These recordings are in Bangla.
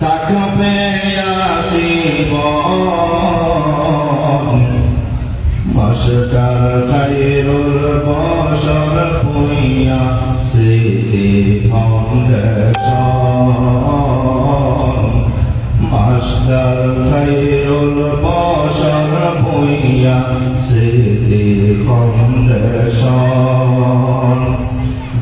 থাকবে জীবন। খাইরুল বসর পুইয়া স্মৃতি ফাউন্ডেশন। মাস্টার খাইরুল বসর পুইয়া স্মৃতি ফাউন্ডেশন।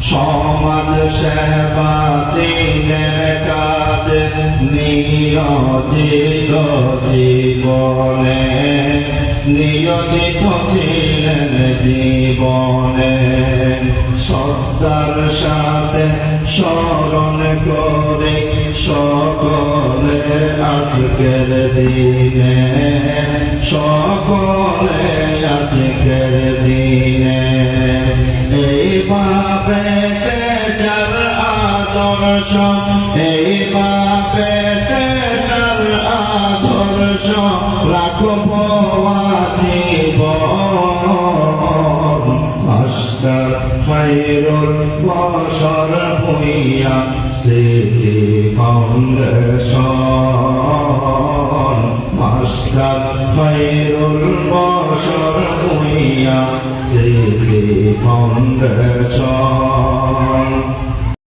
সমাজ সেবা দিনের কাজে নিয়োজিত জীবনে। নিয়োজিত ছিলেন জীবনে। শ্রদ্ধার সাথে স্মরণ করে আজকের দিনে, সকলে আজকের দিনে। এইভাবে যার আদর্শ এইভাবে যার আদর্শ রাখব মাস্টার খাইরুল বসর ভুইয়া স্মৃতি ফাউন্ডেশন। খৈরুল বসর হইয়া শ্রী ফাউন্ডেশন